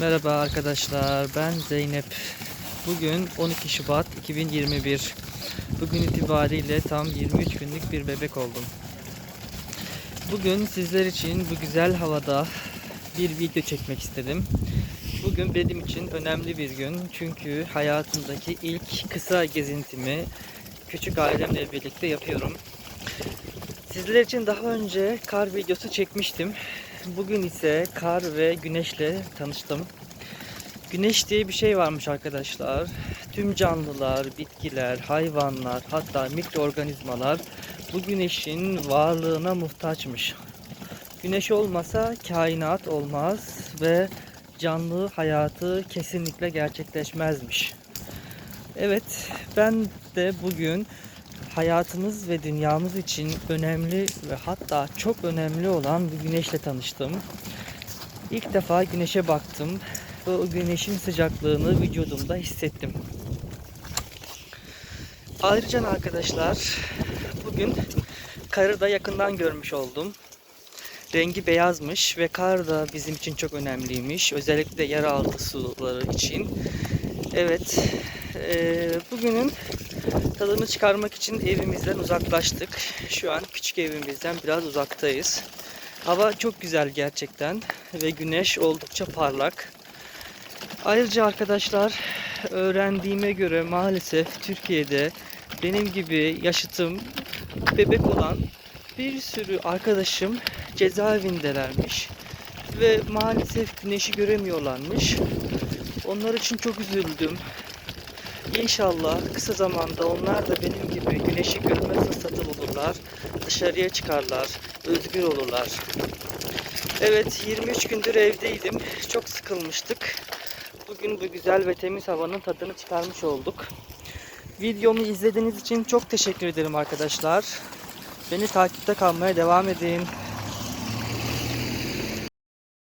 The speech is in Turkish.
Merhaba arkadaşlar, ben Zeynep. Bugün 12 Şubat 2021. Bugün itibariyle tam 23 günlük bir bebek oldum. Bugün sizler için bu güzel havada bir video çekmek istedim. Bugün benim için önemli bir gün çünkü hayatımdaki ilk kısa gezintimi küçük ailemle birlikte yapıyorum. Sizler için daha önce kar videosu çekmiştim. Bugün ise kar ve güneşle tanıştım. Güneş diye bir şey varmış arkadaşlar. Tüm canlılar, bitkiler, hayvanlar, hatta mikroorganizmalar bu güneşin varlığına muhtaçmış. Güneş olmasa kainat olmaz ve canlı hayatı kesinlikle gerçekleşmezmiş. Evet, ben de bugün hayatımız ve dünyamız için önemli ve hatta çok önemli olan bu güneşle tanıştım. İlk defa güneşe baktım ve o güneşin sıcaklığını vücudumda hissettim. Ayrıca arkadaşlar bugün karı da yakından görmüş oldum. Rengi beyazmış ve kar da bizim için çok önemliymiş. Özellikle yeraltı suları için. Evet, eee, bugünün tadını çıkarmak için evimizden uzaklaştık. Şu an küçük evimizden biraz uzaktayız. Hava çok güzel gerçekten ve güneş oldukça parlak. Ayrıca arkadaşlar öğrendiğime göre maalesef Türkiye'de benim gibi yaşıtım bebek olan bir sürü arkadaşım cezaevindelermiş ve maalesef güneşi göremiyorlarmış. Onlar için çok üzüldüm. İnşallah kısa zamanda onlar da benim gibi güneşi görme fırsatı bulurlar. Dışarıya çıkarlar, özgür olurlar. Evet 23 gündür evdeydim. Çok sıkılmıştık. Bugün bu güzel ve temiz havanın tadını çıkarmış olduk. Videomu izlediğiniz için çok teşekkür ederim arkadaşlar. Beni takipte kalmaya devam edin.